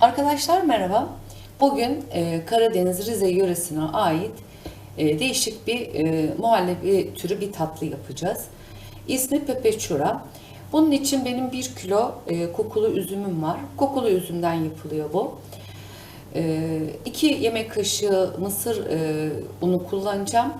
Arkadaşlar merhaba. Bugün e, Karadeniz Rize yöresine ait e, değişik bir e, muhallebi türü bir tatlı yapacağız. İsmi pepeçura. Bunun için benim 1 kilo e, kokulu üzümüm var. Kokulu üzümden yapılıyor bu. 2 yemek kaşığı mısır e, unu kullanacağım.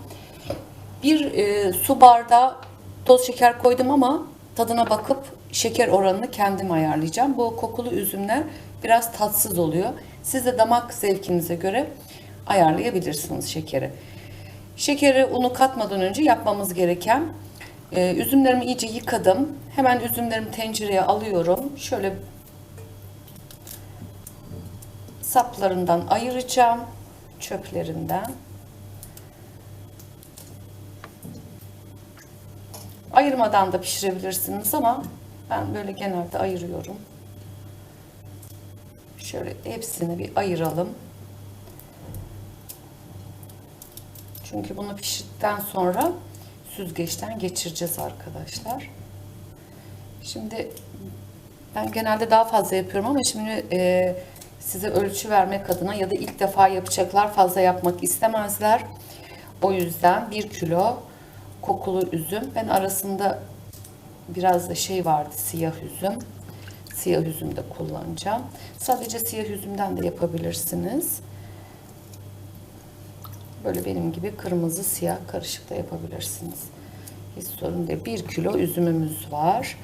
Bir e, su bardağı toz şeker koydum ama tadına bakıp şeker oranını kendim ayarlayacağım. Bu kokulu üzümler biraz tatsız oluyor. Siz de damak zevkinize göre ayarlayabilirsiniz şekeri. Şekeri unu katmadan önce yapmamız gereken e, üzümlerimi iyice yıkadım. Hemen üzümlerimi tencereye alıyorum. Şöyle saplarından ayıracağım. Çöplerinden. Ayırmadan da pişirebilirsiniz ama ben böyle genelde ayırıyorum. Şöyle hepsini bir ayıralım. Çünkü bunu pişirdikten sonra süzgeçten geçireceğiz arkadaşlar. Şimdi ben genelde daha fazla yapıyorum ama şimdi e, size ölçü vermek adına ya da ilk defa yapacaklar fazla yapmak istemezler. O yüzden 1 kilo kokulu üzüm. Ben arasında biraz da şey vardı siyah üzüm. Siyah üzüm de kullanacağım. Sadece siyah üzümden de yapabilirsiniz. Böyle benim gibi kırmızı siyah karışık da yapabilirsiniz. Hiç sorun değil. 1 kilo üzümümüz var.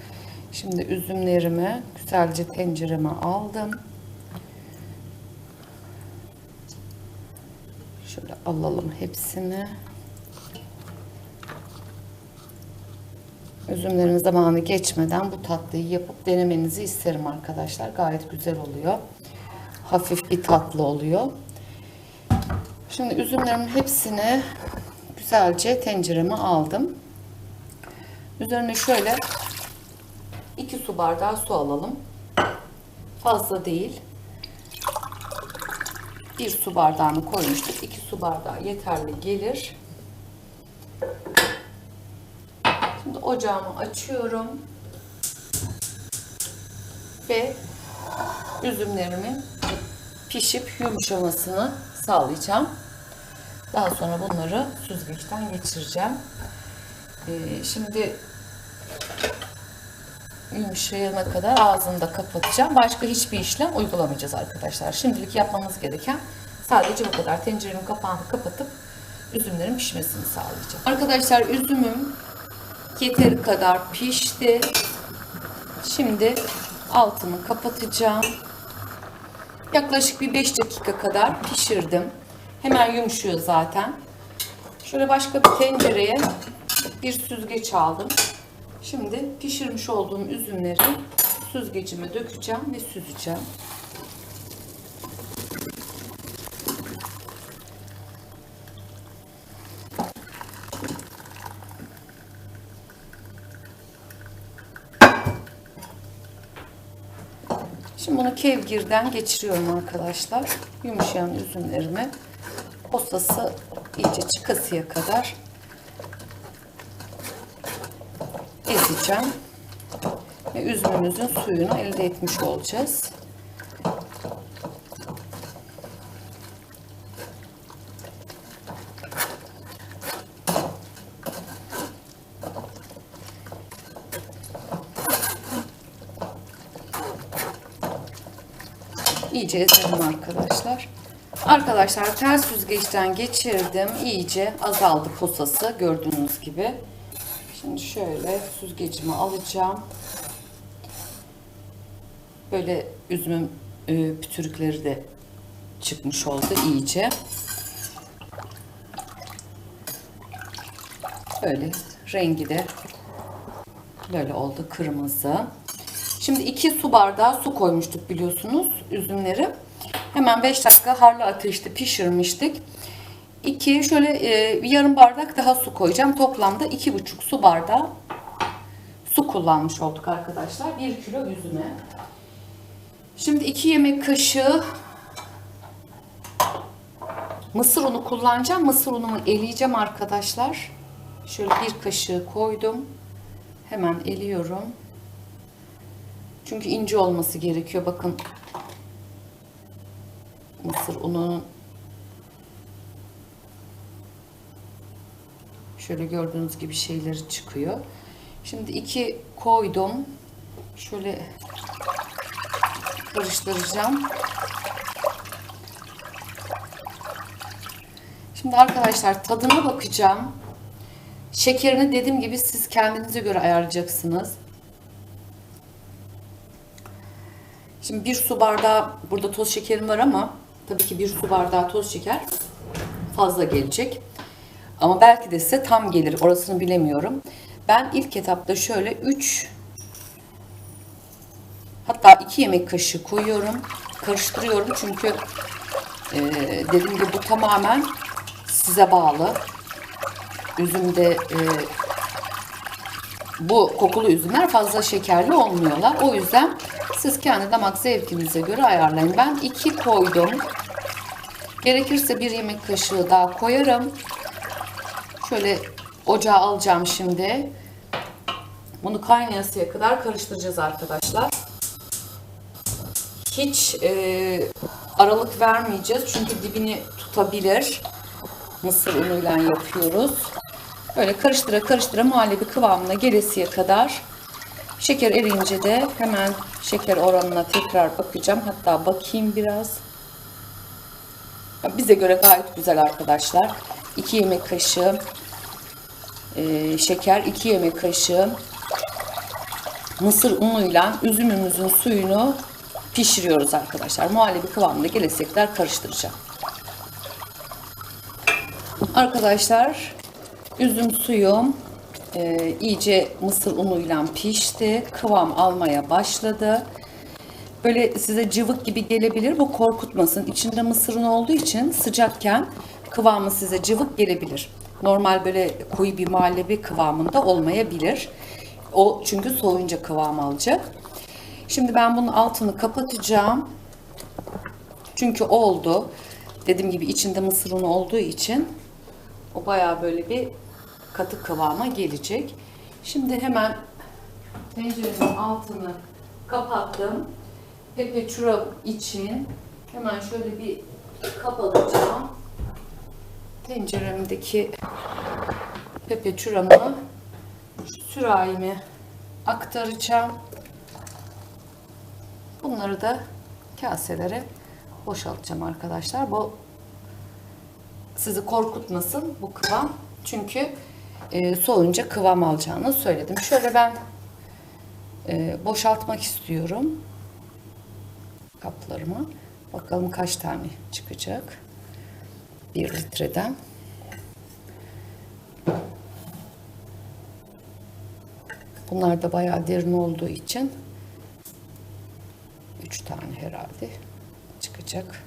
Şimdi üzümlerimi güzelce tencereme aldım. Şöyle alalım hepsini. Üzümlerin zamanı geçmeden bu tatlıyı yapıp denemenizi isterim arkadaşlar. Gayet güzel oluyor. Hafif bir tatlı oluyor. Şimdi üzümlerimin hepsini güzelce tencereme aldım. Üzerine şöyle 2 su bardağı su alalım. Fazla değil. 1 su bardağını koymuştuk. 2 su bardağı yeterli gelir. Şimdi ocağımı açıyorum. Ve üzümlerimin pişip yumuşamasını sağlayacağım. Daha sonra bunları süzgeçten geçireceğim. Ee, şimdi yumuşayana kadar ağzını da kapatacağım. Başka hiçbir işlem uygulamayacağız arkadaşlar. Şimdilik yapmamız gereken sadece bu kadar. Tencerenin kapağını kapatıp üzümlerin pişmesini sağlayacağım. Arkadaşlar üzümüm yeteri kadar pişti. Şimdi altını kapatacağım. Yaklaşık bir 5 dakika kadar pişirdim. Hemen yumuşuyor zaten. Şöyle başka bir tencereye bir süzgeç aldım. Şimdi pişirmiş olduğum üzümleri süzgecime dökeceğim ve süzeceğim. Bunu kevgirden geçiriyorum arkadaşlar. Yumuşayan üzümlerimi postası iyice çıkasıya kadar ezeceğim. Ve üzümümüzün suyunu elde etmiş olacağız. İyice ezelim arkadaşlar. Arkadaşlar ters süzgeçten geçirdim. İyice azaldı posası gördüğünüz gibi. Şimdi şöyle süzgecimi alacağım. Böyle üzümün e, pütürükleri de çıkmış oldu iyice. Böyle rengi de böyle oldu kırmızı. Şimdi 2 su bardağı su koymuştuk biliyorsunuz üzümleri. Hemen 5 dakika harlı ateşte pişirmiştik. 2 şöyle e, yarım bardak daha su koyacağım. Toplamda 2,5 su bardağı su kullanmış olduk arkadaşlar. 1 kilo üzüme. Şimdi 2 yemek kaşığı mısır unu kullanacağım. Mısır unumu eleyeceğim arkadaşlar. Şöyle bir kaşığı koydum. Hemen eliyorum. Çünkü ince olması gerekiyor. Bakın mısır unu şöyle gördüğünüz gibi şeyleri çıkıyor. Şimdi iki koydum. Şöyle karıştıracağım. Şimdi arkadaşlar tadına bakacağım. Şekerini dediğim gibi siz kendinize göre ayarlayacaksınız. Şimdi bir su bardağı burada toz şekerim var ama tabii ki bir su bardağı toz şeker fazla gelecek. Ama belki de size tam gelir. Orasını bilemiyorum. Ben ilk etapta şöyle 3 hatta 2 yemek kaşığı koyuyorum. Karıştırıyorum çünkü e, dediğim gibi bu tamamen size bağlı. Üzümde e, bu kokulu üzümler fazla şekerli olmuyorlar. O yüzden siz kendi damak zevkinize göre ayarlayın. Ben 2 koydum. Gerekirse bir yemek kaşığı daha koyarım. Şöyle ocağa alacağım şimdi. Bunu kaynayasıya kadar karıştıracağız arkadaşlar. Hiç e, aralık vermeyeceğiz çünkü dibini tutabilir. Mısır unuyla yapıyoruz. Böyle karıştıra karıştıra muhallebi kıvamına gelesiye kadar. Şeker eriyince de hemen şeker oranına tekrar bakacağım. Hatta bakayım biraz. Bize göre gayet güzel arkadaşlar. 2 yemek kaşığı e, şeker, 2 yemek kaşığı mısır unuyla üzümümüzün suyunu pişiriyoruz arkadaşlar. Muhallebi kıvamında gelesiye kadar karıştıracağım. Arkadaşlar üzüm suyum e, iyice mısır unuyla pişti. Kıvam almaya başladı. Böyle size cıvık gibi gelebilir. Bu korkutmasın. İçinde mısır unu olduğu için sıcakken kıvamı size cıvık gelebilir. Normal böyle koyu bir muhallebi kıvamında olmayabilir. O çünkü soğuyunca kıvam alacak. Şimdi ben bunun altını kapatacağım. Çünkü oldu. Dediğim gibi içinde mısır unu olduğu için o bayağı böyle bir katı kıvama gelecek. Şimdi hemen tencerenin altını kapattım. Pepe churro için hemen şöyle bir kap alacağım. Tenceremdeki pepe churro'mu sürahime aktaracağım. Bunları da kaselere boşaltacağım arkadaşlar. Bu sizi korkutmasın bu kıvam. Çünkü e, soğuyunca kıvam alacağını söyledim. Şöyle ben e, boşaltmak istiyorum kaplarımı. Bakalım kaç tane çıkacak. Bir litreden. Bunlar da bayağı derin olduğu için 3 tane herhalde çıkacak.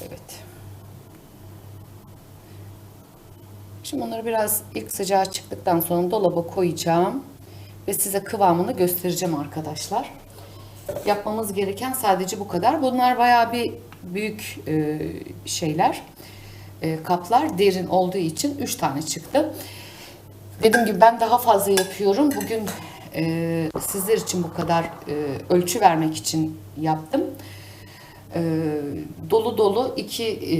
Evet. Şimdi onları biraz ilk sıcağı çıktıktan sonra dolaba koyacağım. Ve size kıvamını göstereceğim arkadaşlar. Yapmamız gereken sadece bu kadar. Bunlar bayağı bir büyük e, şeyler. E, kaplar derin olduğu için 3 tane çıktı. Dediğim gibi ben daha fazla yapıyorum. Bugün e, sizler için bu kadar ölçü vermek için yaptım. Dolu dolu iki e,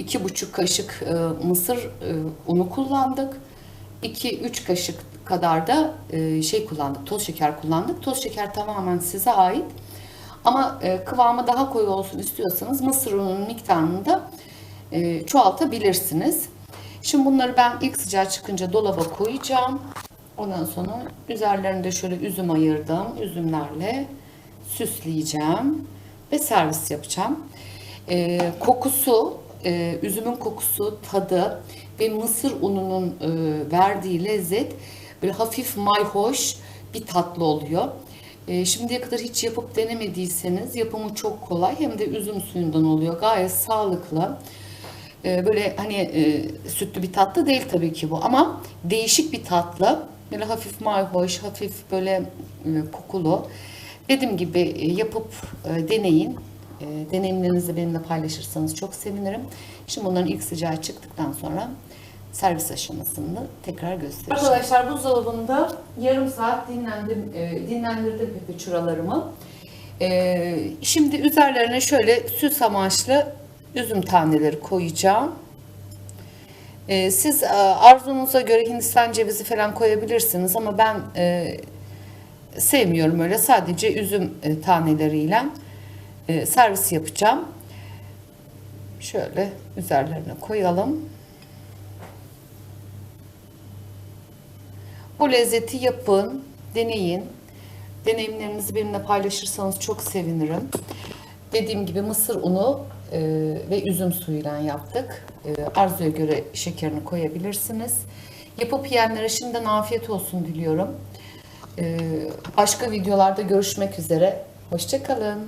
iki buçuk kaşık e, mısır e, unu kullandık. 2-3 kaşık kadar da e, şey kullandık, toz şeker kullandık. Toz şeker tamamen size ait. Ama e, kıvamı daha koyu olsun istiyorsanız mısır ununun miktarını da e, çoğaltabilirsiniz. Şimdi bunları ben ilk sıcağı çıkınca dolaba koyacağım. Ondan sonra üzerlerinde şöyle üzüm ayırdım. Üzümlerle süsleyeceğim ve servis yapacağım. E, kokusu, e, üzümün kokusu, tadı ve mısır ununun e, verdiği lezzet böyle hafif mayhoş bir tatlı oluyor. E, şimdiye kadar hiç yapıp denemediyseniz yapımı çok kolay hem de üzüm suyundan oluyor. Gayet sağlıklı. E, böyle hani e, sütlü bir tatlı değil tabii ki bu ama değişik bir tatlı. Böyle hafif mayhoş, hafif böyle e, kokulu. Dediğim gibi e, yapıp e, deneyin. E, deneyimlerinizi benimle paylaşırsanız çok sevinirim. Şimdi bunların ilk sıcağı çıktıktan sonra servis aşamasını tekrar göstereceğim. Arkadaşlar buzdolabında yarım saat dinlendim, e, dinlendirdim pepe çuralarımı. Ee, şimdi üzerlerine şöyle süs amaçlı üzüm taneleri koyacağım. Ee, siz e, arzunuza göre Hindistan cevizi falan koyabilirsiniz ama ben e, sevmiyorum öyle. Sadece üzüm e, taneleriyle e, servis yapacağım. Şöyle üzerlerine koyalım. Bu lezzeti yapın, deneyin. Deneyimlerinizi benimle paylaşırsanız çok sevinirim. Dediğim gibi mısır unu e, ve üzüm suyuyla yaptık. E, arzuya göre şekerini koyabilirsiniz. Yapıp yiyenlere şimdiden afiyet olsun diliyorum. E, başka videolarda görüşmek üzere. Hoşçakalın.